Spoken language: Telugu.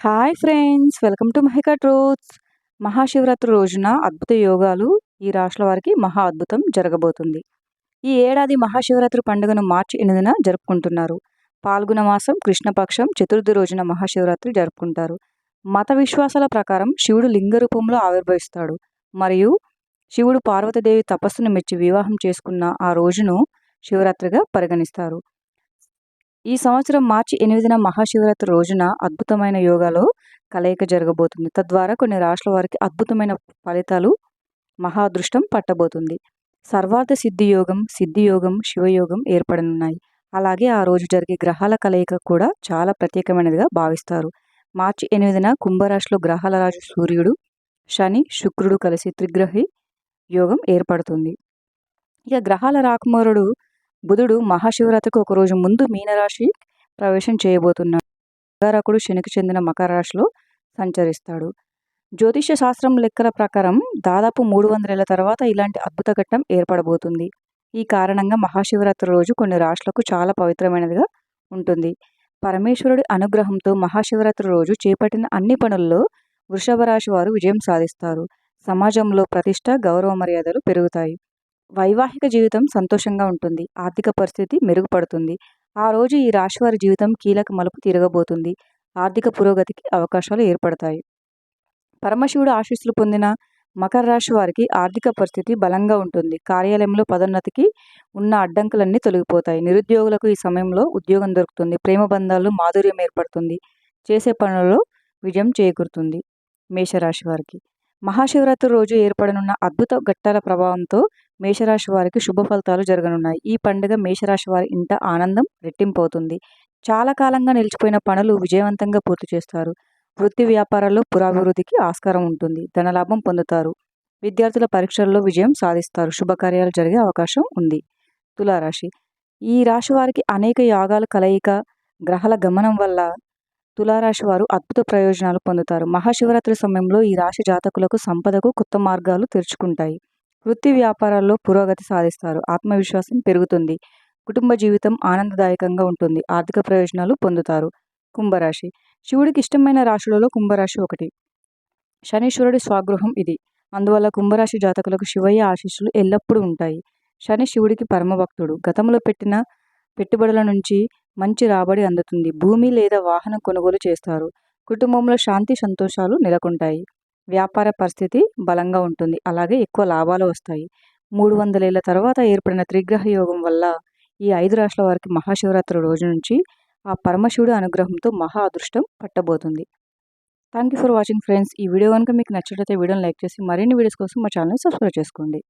Hi friends welcome to Mahika truths. Mahashivratri రోజున అద్భుత యోగాలు ఈ రాష్ట్రాల వారికి మహా అద్భుతం జరగబోతుంది. ఈ ఏడాది మహాశివరాత్రి పండుగను మార్చి ఎనిమిదిన జరుపుకుంటున్నారు. పాల్గొన మాసం కృష్ణపక్షం చతుర్థి రోజున మహాశివరాత్రి జరుపుకుంటారు. మత విశ్వాసాల ప్రకారం శివుడు లింగ రూపంలో ఆవిర్భవిస్తాడు. మరియు శివుడు పార్వతీదేవి తపస్సును మెచ్చి వివాహం చేసుకున్న ఆ రోజును శివరాత్రిగా పరిగణిస్తారు. ఈ సంవత్సరం మార్చి ఎనిమిదిన మహాశివరాత్రి రోజున అద్భుతమైన యోగాలో కలయిక జరగబోతుంది. తద్వారా కొన్ని రాష్ట్రాల వారికి అద్భుతమైన ఫలితాలు మహాదృష్టం పట్టబోతుంది. సర్వార్థ సిద్ధి యోగం సిద్ధి యోగం శివయోగం ఏర్పడనున్నాయి. అలాగే ఆ రోజు జరిగే గ్రహాల కలయిక కూడా చాలా ప్రత్యేకమైనదిగా భావిస్తారు. మార్చి ఎనిమిదిన కుంభరాశిలో గ్రహాల రాజు సూర్యుడు శని శుక్రుడు కలిసి త్రిగ్రహి యోగం ఏర్పడుతుంది. ఇక గ్రహాల రాకుమారుడు బుధుడు మహాశివరాత్రికి ఒకరోజు ముందు మీనరాశి ప్రవేశం చేయబోతున్నాడు. అంగారకుడు శనికి చెందిన మకర రాశిలో సంచరిస్తాడు. జ్యోతిష శాస్త్రం లెక్కల ప్రకారం దాదాపు మూడు వందల తర్వాత ఇలాంటి అద్భుత ఘట్టం ఏర్పడబోతుంది. ఈ కారణంగా మహాశివరాత్రి రోజు కొన్ని రాష్ట్రాలకు చాలా పవిత్రమైనదిగా ఉంటుంది. పరమేశ్వరుడి అనుగ్రహంతో మహాశివరాత్రి రోజు చేపట్టిన అన్ని పనుల్లో వృషభ రాశి వారు విజయం సాధిస్తారు. సమాజంలో ప్రతిష్ట గౌరవ మర్యాదలు పెరుగుతాయి. వైవాహిక జీవితం సంతోషంగా ఉంటుంది. ఆర్థిక పరిస్థితి మెరుగుపడుతుంది. ఆ రోజు ఈ రాశివారి జీవితం కీలక మలుపు తిరగబోతుంది. ఆర్థిక పురోగతికి అవకాశాలు ఏర్పడతాయి. పరమశివుడు ఆశీస్సులు పొందిన మకర రాశి వారికి ఆర్థిక పరిస్థితి బలంగా ఉంటుంది. కార్యాలయంలో పదోన్నతికి ఉన్న అడ్డంకులన్నీ తొలగిపోతాయి. నిరుద్యోగులకు ఈ సమయంలో ఉద్యోగం దొరుకుతుంది. ప్రేమ బంధాల్లో మాధుర్యం ఏర్పడుతుంది. చేసే పనులలో విజయం చేకూరుతుంది. మేషరాశి వారికి. మహాశివరాత్రి రోజు ఏర్పడనున్న అద్భుత ఘట్టాల ప్రభావంతో మేషరాశి వారికి శుభ ఫలితాలు జరగనున్నాయి. ఈ పండుగ మేషరాశి వారి ఇంట ఆనందం రెట్టింపవుతుంది. చాలా కాలంగా నిలిచిపోయిన పనులు విజయవంతంగా పూర్తి చేస్తారు. వృత్తి వ్యాపారాల్లో పురాభివృద్ధికి ఆస్కారం ఉంటుంది. ధనలాభం పొందుతారు. విద్యార్థుల పరీక్షల్లో విజయం సాధిస్తారు. శుభకార్యాలు జరిగే అవకాశం ఉంది. తులారాశి. ఈ రాశి వారికి అనేక యాగాలు కలయిక గ్రహాల గమనం వల్ల తులారాశి వారు అద్భుత ప్రయోజనాలు పొందుతారు. మహాశివరాత్రి సమయంలో ఈ రాశి జాతకులకు సంపదకు కొత్త మార్గాలు తెరుచుకుంటాయి. వృత్తి వ్యాపారాల్లో పురోగతి సాధిస్తారు. ఆత్మవిశ్వాసం పెరుగుతుంది. కుటుంబ జీవితం ఆనందదాయకంగా ఉంటుంది. ఆర్థిక ప్రయోజనాలు పొందుతారు. కుంభరాశి. శివుడికి ఇష్టమైన రాశులలో కుంభరాశి ఒకటి. శనీశ్వరుడి స్వగృహం ఇది. అందువల్ల కుంభరాశి జాతకులకు శివయ్య ఆశీస్సులు ఎల్లప్పుడూ ఉంటాయి. శని శివుడికి పరమభక్తుడు. గతంలో పెట్టిన పెట్టుబడుల నుంచి మంచి రాబడి అందుతుంది. భూమి లేదా వాహనం కొనుగోలు చేస్తారు. కుటుంబంలో శాంతి సంతోషాలు నెలకొంటాయి. వ్యాపార పరిస్థితి బలంగా ఉంటుంది. అలాగే ఎక్కువ లాభాలు వస్తాయి. మూడు వందల ఏళ్ళ తర్వాత ఏర్పడిన త్రిగ్రహ యోగం వల్ల ఈ ఐదు రాష్ట్రాల వారికి మహాశివరాత్రి రోజు నుంచి ఆ పరమశివుడి అనుగ్రహంతో మహా అదృష్టం పట్టబోతుంది. Thank you for watching friends ఈ వీడియో కనుక మీకు నచ్చినట్లయితే వీడియోని లైక్ చేసి మరిన్ని వీడియోస్ కోసం మా ఛానల్ని సబ్స్క్రైబ్ చేసుకోండి.